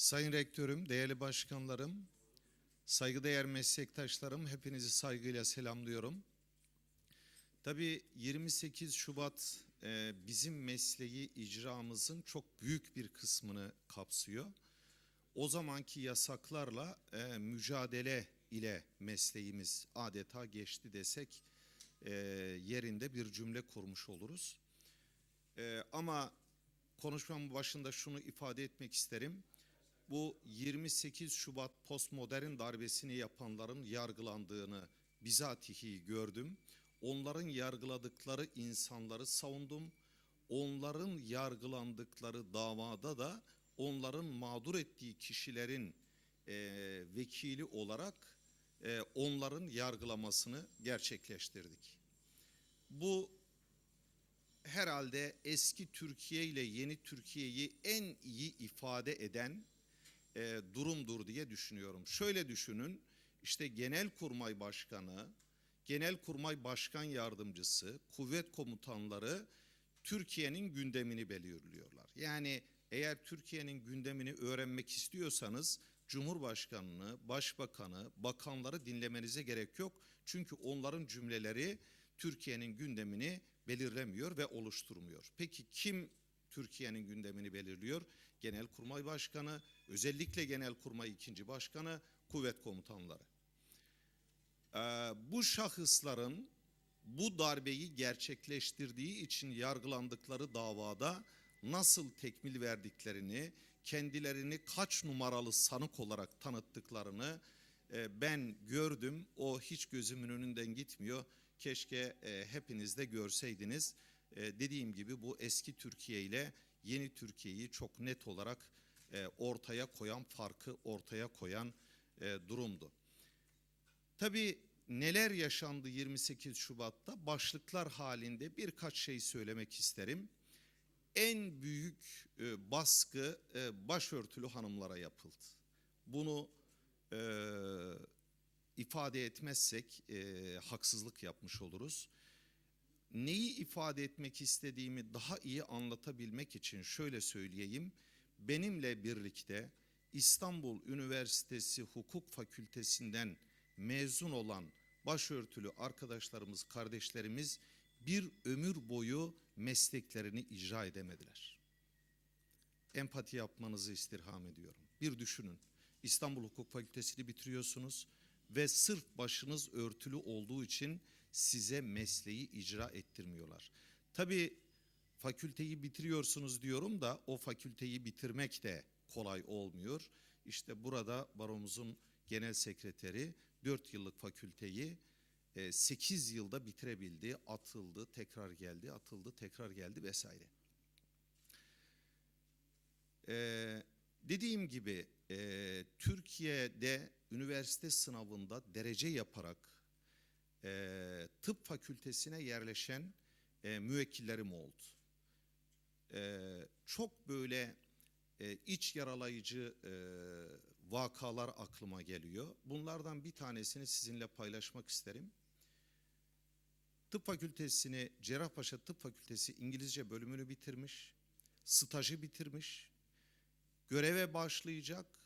Sayın Rektörüm, değerli başkanlarım, saygıdeğer meslektaşlarım hepinizi saygıyla selamlıyorum. Tabii 28 Şubat e, bizim mesleği icramızın çok büyük bir kısmını kapsıyor. O zamanki yasaklarla e, mücadele ile mesleğimiz adeta geçti desek e, yerinde bir cümle kurmuş oluruz. Ama konuşmamın başında şunu ifade etmek isterim. Bu 28 Şubat postmodern darbesini yapanların yargılandığını bizatihi gördüm. Onların yargıladıkları insanları savundum. Onların yargılandıkları davada da onların mağdur ettiği kişilerin e, vekili olarak e, onların yargılamasını gerçekleştirdik. Bu herhalde eski Türkiye ile yeni Türkiye'yi en iyi ifade eden e, durumdur diye düşünüyorum. Şöyle düşünün, işte Genelkurmay Başkanı, Genelkurmay Başkan Yardımcısı, kuvvet komutanları Türkiye'nin gündemini belirliyorlar. Yani eğer Türkiye'nin gündemini öğrenmek istiyorsanız Cumhurbaşkanını, Başbakanı, bakanları dinlemenize gerek yok. Çünkü onların cümleleri Türkiye'nin gündemini belirlemiyor ve oluşturmuyor. Peki kim Türkiye'nin gündemini belirliyor? Genelkurmay Başkanı, özellikle Genelkurmay ikinci Başkanı, kuvvet komutanları. Ee, bu şahısların bu darbeyi gerçekleştirdiği için yargılandıkları davada nasıl tekmil verdiklerini, kendilerini kaç numaralı sanık olarak tanıttıklarını e, ben gördüm. O hiç gözümün önünden gitmiyor. Keşke e, hepiniz de görseydiniz. E, dediğim gibi bu eski Türkiye ile yeni Türkiye'yi çok net olarak e, ortaya koyan, farkı ortaya koyan e, durumdu. Tabii neler yaşandı 28 Şubat'ta başlıklar halinde birkaç şey söylemek isterim. En büyük e, baskı başörtülü hanımlara yapıldı. Bunu ifade etmezsek haksızlık yapmış oluruz. Neyi ifade etmek istediğimi daha iyi anlatabilmek için şöyle söyleyeyim. Benimle birlikte İstanbul Üniversitesi Hukuk Fakültesinden mezun olan başörtülü arkadaşlarımız, kardeşlerimiz bir ömür boyu mesleklerini icra edemediler. Empati yapmanızı istirham ediyorum. Bir düşünün. İstanbul Hukuk Fakültesini bitiriyorsunuz ve sırf başınız örtülü olduğu için size mesleği icra ettirmiyorlar. Tabii fakülteyi bitiriyorsunuz diyorum da o fakülteyi bitirmek de kolay olmuyor. İşte burada baromuzun genel sekreteri 4 yıllık fakülteyi 8 yılda bitirebildi, atıldı, tekrar geldi, atıldı, tekrar geldi vesaire. Ee, dediğim gibi e, Türkiye'de üniversite sınavında derece yaparak e, tıp fakültesine yerleşen e, müvekkillerim oldu. E, çok böyle e, iç yaralayıcı e, vakalar aklıma geliyor. Bunlardan bir tanesini sizinle paylaşmak isterim. Tıp fakültesini, Cerrahpaşa Tıp Fakültesi İngilizce bölümünü bitirmiş, stajı bitirmiş, göreve başlayacak,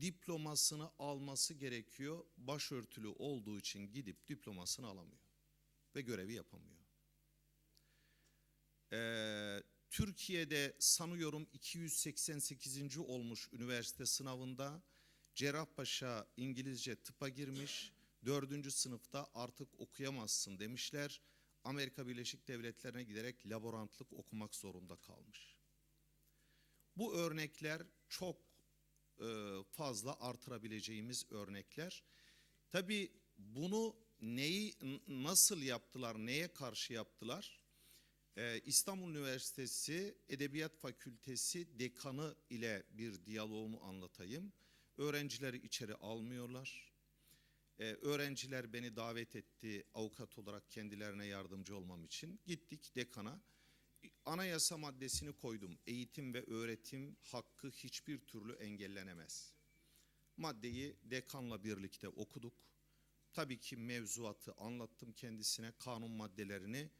diplomasını alması gerekiyor. Başörtülü olduğu için gidip diplomasını alamıyor ve görevi yapamıyor. Ee, Türkiye'de sanıyorum 288. olmuş üniversite sınavında Cerrahpaşa İngilizce tıpa girmiş. Dördüncü sınıfta artık okuyamazsın demişler. Amerika Birleşik Devletleri'ne giderek laborantlık okumak zorunda kalmış. Bu örnekler çok fazla artırabileceğimiz örnekler. Tabii bunu neyi nasıl yaptılar, neye karşı yaptılar? Ee, İstanbul Üniversitesi Edebiyat Fakültesi dekanı ile bir diyaloğumu anlatayım. Öğrencileri içeri almıyorlar. Ee, öğrenciler beni davet etti avukat olarak kendilerine yardımcı olmam için. Gittik dekana. Anayasa maddesini koydum. Eğitim ve öğretim hakkı hiçbir türlü engellenemez. Maddeyi dekanla birlikte okuduk. Tabii ki mevzuatı anlattım kendisine, kanun maddelerini.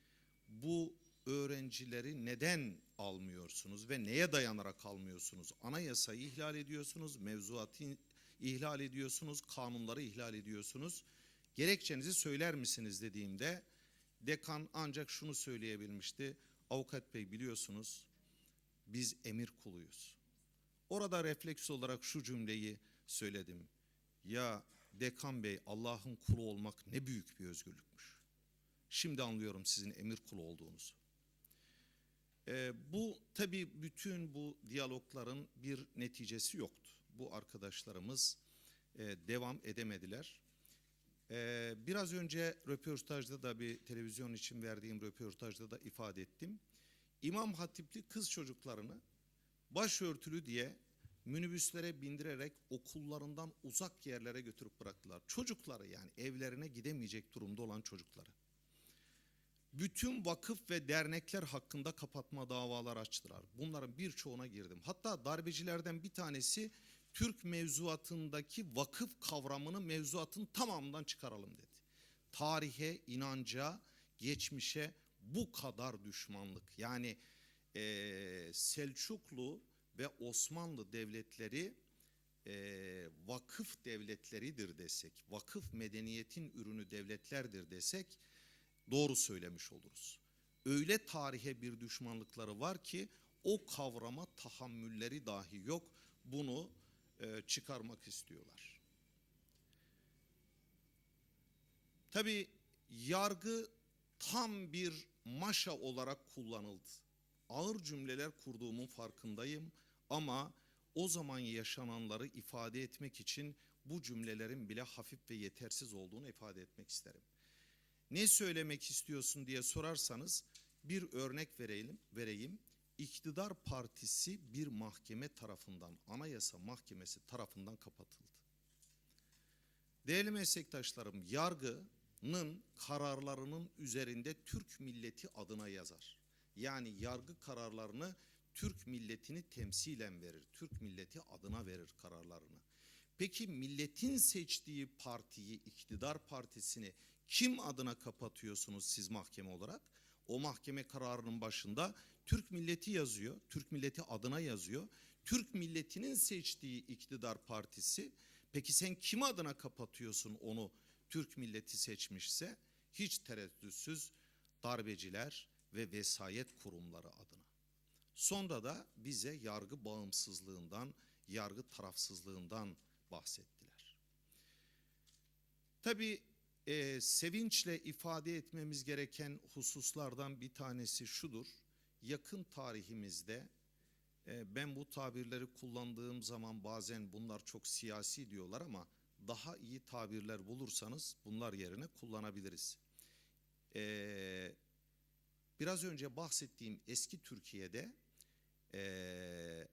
Bu öğrencileri neden almıyorsunuz ve neye dayanarak almıyorsunuz? Anayasayı ihlal ediyorsunuz, mevzuatı ihlal ediyorsunuz, kanunları ihlal ediyorsunuz. Gerekçenizi söyler misiniz dediğimde dekan ancak şunu söyleyebilmişti. Avukat bey biliyorsunuz biz emir kuluyuz. Orada refleks olarak şu cümleyi söyledim. Ya dekan bey Allah'ın kulu olmak ne büyük bir özgürlükmüş. Şimdi anlıyorum sizin emir kulu olduğunuzu. Ee, bu tabii bütün bu diyalogların bir neticesi yoktu. Bu arkadaşlarımız e, devam edemediler. Ee, biraz önce röportajda da bir televizyon için verdiğim röportajda da ifade ettim. İmam Hatipli kız çocuklarını başörtülü diye minibüslere bindirerek okullarından uzak yerlere götürüp bıraktılar. Çocukları yani evlerine gidemeyecek durumda olan çocukları. Bütün vakıf ve dernekler hakkında kapatma davalar açtılar. Bunların birçoğuna girdim. Hatta darbecilerden bir tanesi Türk mevzuatındaki vakıf kavramını mevzuatın tamamından çıkaralım dedi. Tarihe, inanca, geçmişe bu kadar düşmanlık. Yani eee, Selçuklu ve Osmanlı devletleri eee, vakıf devletleridir desek, vakıf medeniyetin ürünü devletlerdir desek doğru söylemiş oluruz. Öyle tarihe bir düşmanlıkları var ki o kavrama tahammülleri dahi yok. Bunu e, çıkarmak istiyorlar. Tabi yargı tam bir maşa olarak kullanıldı. Ağır cümleler kurduğumun farkındayım ama o zaman yaşananları ifade etmek için bu cümlelerin bile hafif ve yetersiz olduğunu ifade etmek isterim. Ne söylemek istiyorsun diye sorarsanız bir örnek verelim, vereyim. İktidar partisi bir mahkeme tarafından, Anayasa Mahkemesi tarafından kapatıldı. Değerli meslektaşlarım, yargının kararlarının üzerinde Türk milleti adına yazar. Yani yargı kararlarını Türk milletini temsilen verir. Türk milleti adına verir kararlarını. Peki milletin seçtiği partiyi, iktidar partisini kim adına kapatıyorsunuz siz mahkeme olarak? O mahkeme kararının başında Türk milleti yazıyor. Türk milleti adına yazıyor. Türk milletinin seçtiği iktidar partisi. Peki sen kim adına kapatıyorsun onu Türk milleti seçmişse? Hiç tereddütsüz darbeciler ve vesayet kurumları adına. Sonra da bize yargı bağımsızlığından, yargı tarafsızlığından bahsettiler. Tabii e, sevinçle ifade etmemiz gereken hususlardan bir tanesi şudur. Yakın tarihimizde e, ben bu tabirleri kullandığım zaman bazen bunlar çok siyasi diyorlar ama daha iyi tabirler bulursanız bunlar yerine kullanabiliriz. E, biraz önce bahsettiğim eski Türkiye'de e,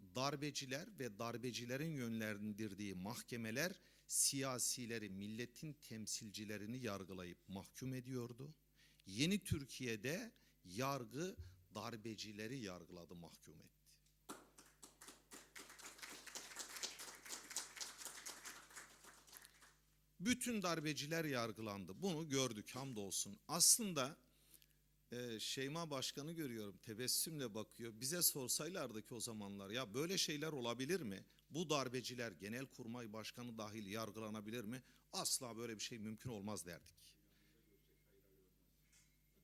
darbeciler ve darbecilerin yönlendirdiği mahkemeler siyasileri, milletin temsilcilerini yargılayıp mahkum ediyordu. Yeni Türkiye'de yargı darbecileri yargıladı, mahkum etti. Bütün darbeciler yargılandı. Bunu gördük hamdolsun. Aslında e, Şeyma Başkanı görüyorum tebessümle bakıyor. Bize sorsaylardı ki o zamanlar ya böyle şeyler olabilir mi? Bu darbeciler Genelkurmay Başkanı dahil yargılanabilir mi? Asla böyle bir şey mümkün olmaz derdik.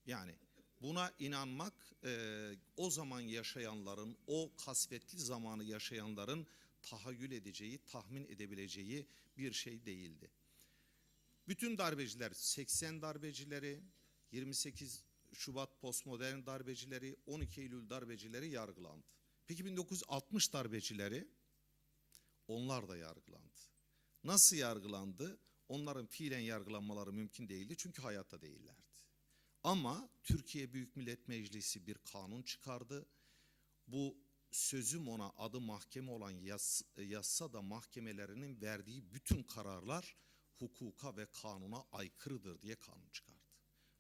Yani buna inanmak e, o zaman yaşayanların, o kasvetli zamanı yaşayanların tahayyül edeceği, tahmin edebileceği bir şey değildi. Bütün darbeciler, 80 darbecileri, 28 Şubat postmodern darbecileri, 12 Eylül darbecileri yargılandı. Peki 1960 darbecileri onlar da yargılandı. Nasıl yargılandı? Onların fiilen yargılanmaları mümkün değildi çünkü hayatta değillerdi. Ama Türkiye Büyük Millet Meclisi bir kanun çıkardı. Bu sözüm ona adı mahkeme olan yas, da mahkemelerinin verdiği bütün kararlar hukuka ve kanuna aykırıdır diye kanun çıkardı.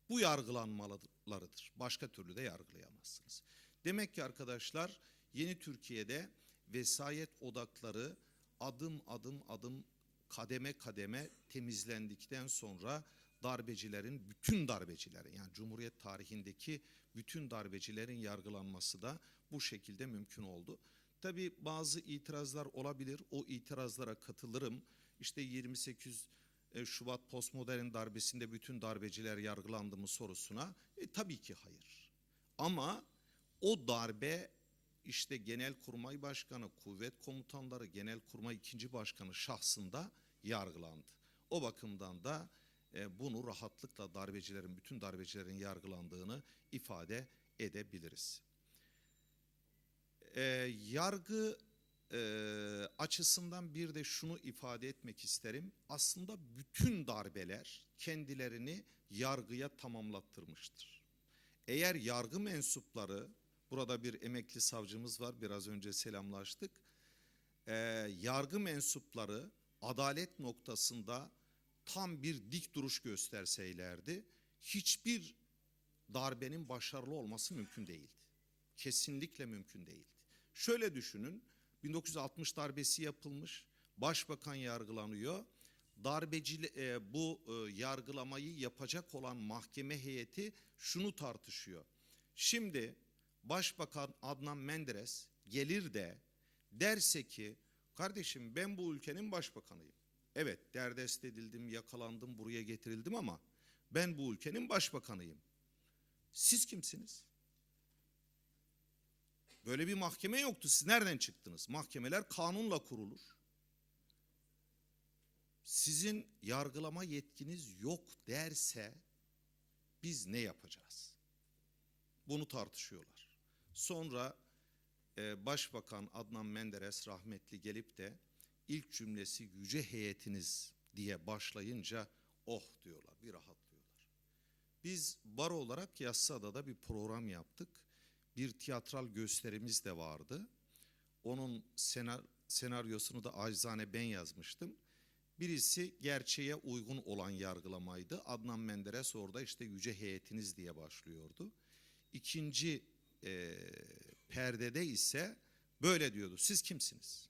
Bu yargılanmalarıdır. Başka türlü de yargılayamazsınız. Demek ki arkadaşlar yeni Türkiye'de vesayet odakları adım adım adım kademe kademe temizlendikten sonra darbecilerin, bütün darbecilerin yani Cumhuriyet tarihindeki bütün darbecilerin yargılanması da bu şekilde mümkün oldu. Tabi bazı itirazlar olabilir. O itirazlara katılırım. İşte 28 e, Şubat postmodern darbesinde bütün darbeciler yargılandı mı sorusuna e, tabii ki hayır. Ama o darbe işte Genelkurmay Başkanı, kuvvet komutanları, Genelkurmay ikinci Başkanı şahsında yargılandı. O bakımdan da e, bunu rahatlıkla darbecilerin, bütün darbecilerin yargılandığını ifade edebiliriz. E, yargı e, açısından bir de şunu ifade etmek isterim. Aslında bütün darbeler kendilerini yargıya tamamlattırmıştır. Eğer yargı mensupları, burada bir emekli savcımız var, biraz önce selamlaştık. E, yargı mensupları adalet noktasında tam bir dik duruş gösterseylerdi, hiçbir darbenin başarılı olması mümkün değildi. Kesinlikle mümkün değildi. Şöyle düşünün, 1960 darbesi yapılmış, başbakan yargılanıyor. Darbeci e, bu e, yargılamayı yapacak olan mahkeme heyeti şunu tartışıyor. Şimdi Başbakan Adnan Menderes gelir de derse ki kardeşim ben bu ülkenin başbakanıyım. Evet derdest edildim, yakalandım, buraya getirildim ama ben bu ülkenin başbakanıyım. Siz kimsiniz? Böyle bir mahkeme yoktu. Siz nereden çıktınız? Mahkemeler kanunla kurulur. Sizin yargılama yetkiniz yok derse biz ne yapacağız? Bunu tartışıyorlar. Sonra e, Başbakan Adnan Menderes rahmetli gelip de ilk cümlesi yüce heyetiniz diye başlayınca oh diyorlar bir rahatlıyorlar. Biz baro olarak Yassıada'da bir program yaptık. Bir tiyatral gösterimiz de vardı. Onun senar, senaryosunu da acizane ben yazmıştım. Birisi gerçeğe uygun olan yargılamaydı. Adnan Menderes orada işte yüce heyetiniz diye başlıyordu. İkinci e, perdede ise böyle diyordu. Siz kimsiniz?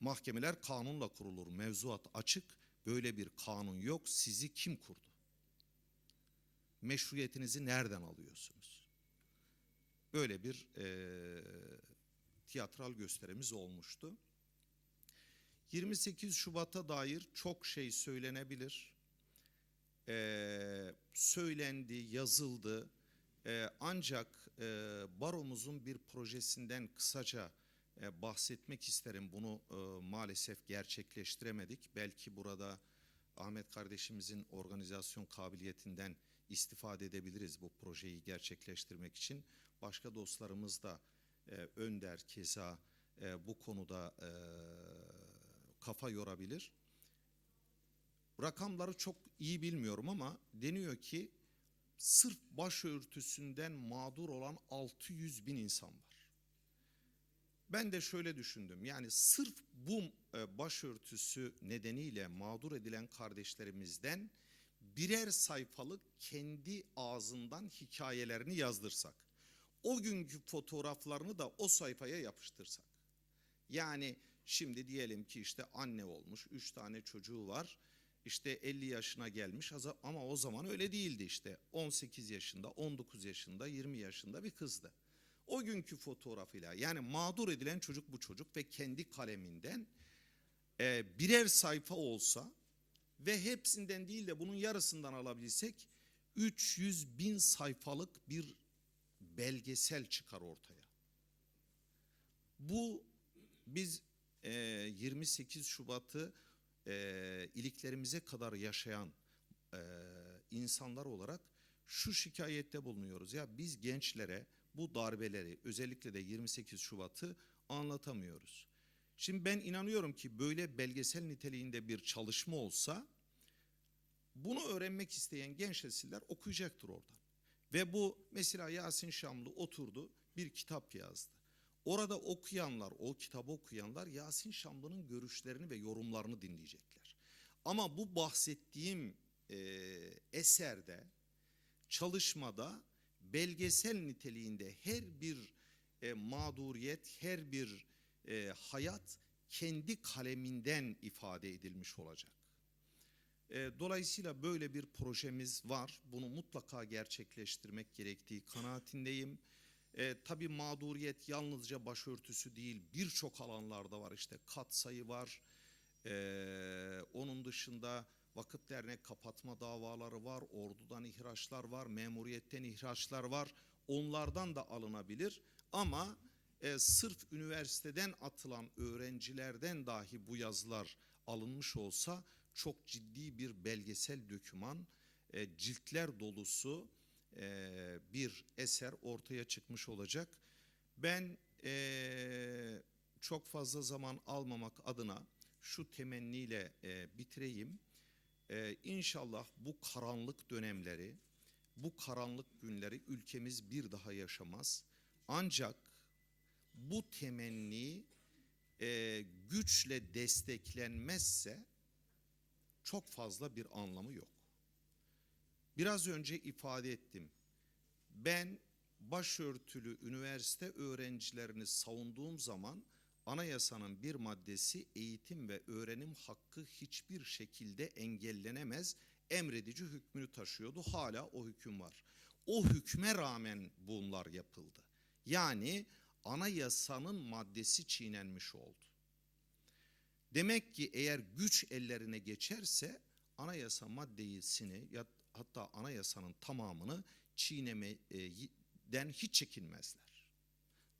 Mahkemeler kanunla kurulur. Mevzuat açık. Böyle bir kanun yok. Sizi kim kurdu? Meşruiyetinizi nereden alıyorsunuz? Böyle bir e, tiyatral gösterimiz olmuştu. 28 Şubat'a dair çok şey söylenebilir. Ee, söylendi, yazıldı. Ee, ancak e, baromuzun bir projesinden kısaca e, bahsetmek isterim. Bunu e, maalesef gerçekleştiremedik. Belki burada Ahmet kardeşimizin organizasyon kabiliyetinden istifade edebiliriz bu projeyi gerçekleştirmek için. Başka dostlarımız da e, Önder, Keza e, bu konuda e, kafa yorabilir. Rakamları çok iyi bilmiyorum ama deniyor ki sırf başörtüsünden mağdur olan 600 bin insan var. Ben de şöyle düşündüm yani sırf bu e, başörtüsü nedeniyle mağdur edilen kardeşlerimizden birer sayfalık kendi ağzından hikayelerini yazdırsak, o günkü fotoğraflarını da o sayfaya yapıştırsak. Yani şimdi diyelim ki işte anne olmuş, üç tane çocuğu var, işte 50 yaşına gelmiş ama o zaman öyle değildi işte. 18 yaşında, 19 yaşında, 20 yaşında bir kızdı. O günkü fotoğrafıyla yani mağdur edilen çocuk bu çocuk ve kendi kaleminden e, birer sayfa olsa ve hepsinden değil de bunun yarısından alabilsek 300 bin sayfalık bir belgesel çıkar ortaya. Bu biz e, 28 Şubat'ı e, iliklerimize kadar yaşayan e, insanlar olarak şu şikayette bulunuyoruz. Ya biz gençlere bu darbeleri özellikle de 28 Şubat'ı anlatamıyoruz. Şimdi ben inanıyorum ki böyle belgesel niteliğinde bir çalışma olsa bunu öğrenmek isteyen genç nesiller okuyacaktır oradan. Ve bu mesela Yasin Şamlı oturdu bir kitap yazdı. Orada okuyanlar, o kitabı okuyanlar Yasin Şamlı'nın görüşlerini ve yorumlarını dinleyecekler. Ama bu bahsettiğim e, eserde, çalışmada belgesel niteliğinde her bir e, mağduriyet, her bir e, hayat kendi kaleminden ifade edilmiş olacak. E, dolayısıyla böyle bir projemiz var. Bunu mutlaka gerçekleştirmek gerektiği kanaatindeyim. E, tabii mağduriyet yalnızca başörtüsü değil birçok alanlarda var işte kat sayı var. E, onun dışında vakıf dernek kapatma davaları var, ordudan ihraçlar var, memuriyetten ihraçlar var. Onlardan da alınabilir ama e, sırf üniversiteden atılan öğrencilerden dahi bu yazılar alınmış olsa çok ciddi bir belgesel döküman, e, ciltler dolusu e, bir eser ortaya çıkmış olacak. Ben e, çok fazla zaman almamak adına şu temenniyle e, bitireyim. E, inşallah bu karanlık dönemleri, bu karanlık günleri ülkemiz bir daha yaşamaz. Ancak bu temenni güçle desteklenmezse çok fazla bir anlamı yok. Biraz önce ifade ettim. Ben başörtülü üniversite öğrencilerini savunduğum zaman anayasanın bir maddesi eğitim ve öğrenim hakkı hiçbir şekilde engellenemez emredici hükmünü taşıyordu. Hala o hüküm var. O hükme rağmen bunlar yapıldı. Yani anayasanın maddesi çiğnenmiş oldu. Demek ki eğer güç ellerine geçerse anayasa maddesini ya hatta anayasanın tamamını çiğnemeden hiç çekinmezler.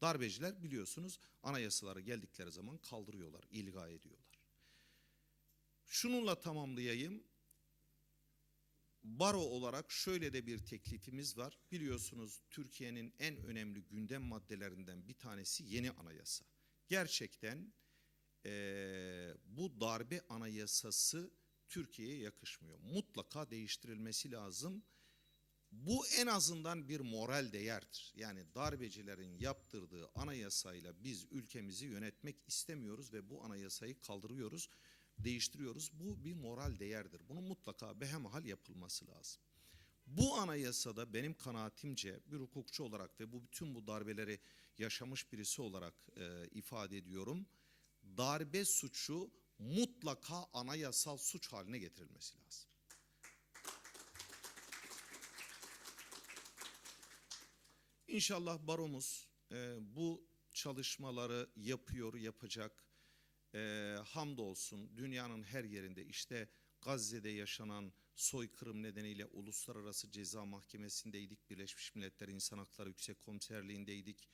Darbeciler biliyorsunuz anayasalara geldikleri zaman kaldırıyorlar, ilga ediyorlar. Şununla tamamlayayım. Baro olarak şöyle de bir teklifimiz var. Biliyorsunuz Türkiye'nin en önemli gündem maddelerinden bir tanesi yeni anayasa. Gerçekten eee, bu darbe anayasası Türkiye'ye yakışmıyor. Mutlaka değiştirilmesi lazım. Bu en azından bir moral değerdir. Yani darbecilerin yaptırdığı anayasayla biz ülkemizi yönetmek istemiyoruz ve bu anayasayı kaldırıyoruz, değiştiriyoruz. Bu bir moral değerdir. Bunun mutlaka behemahal yapılması lazım. Bu anayasada benim kanaatimce bir hukukçu olarak ve bu bütün bu darbeleri yaşamış birisi olarak e, ifade ediyorum. Darbe suçu mutlaka anayasal suç haline getirilmesi lazım. İnşallah baromuz e, bu çalışmaları yapıyor, yapacak. E, hamdolsun dünyanın her yerinde işte Gazze'de yaşanan soykırım nedeniyle Uluslararası Ceza Mahkemesi'ndeydik. Birleşmiş Milletler İnsan Hakları Yüksek Komiserliği'ndeydik.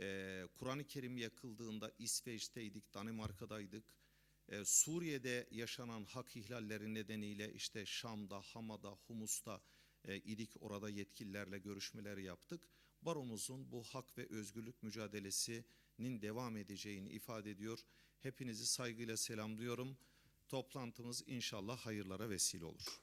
E, Kur'an-ı Kerim yakıldığında İsveç'teydik, Danimarka'daydık. E, Suriye'de yaşanan hak ihlalleri nedeniyle işte Şam'da, Hama'da, Humus'ta e, idik. Orada yetkililerle görüşmeler yaptık. Baromuzun bu hak ve özgürlük mücadelesinin devam edeceğini ifade ediyor. Hepinizi saygıyla selamlıyorum. Toplantımız inşallah hayırlara vesile olur.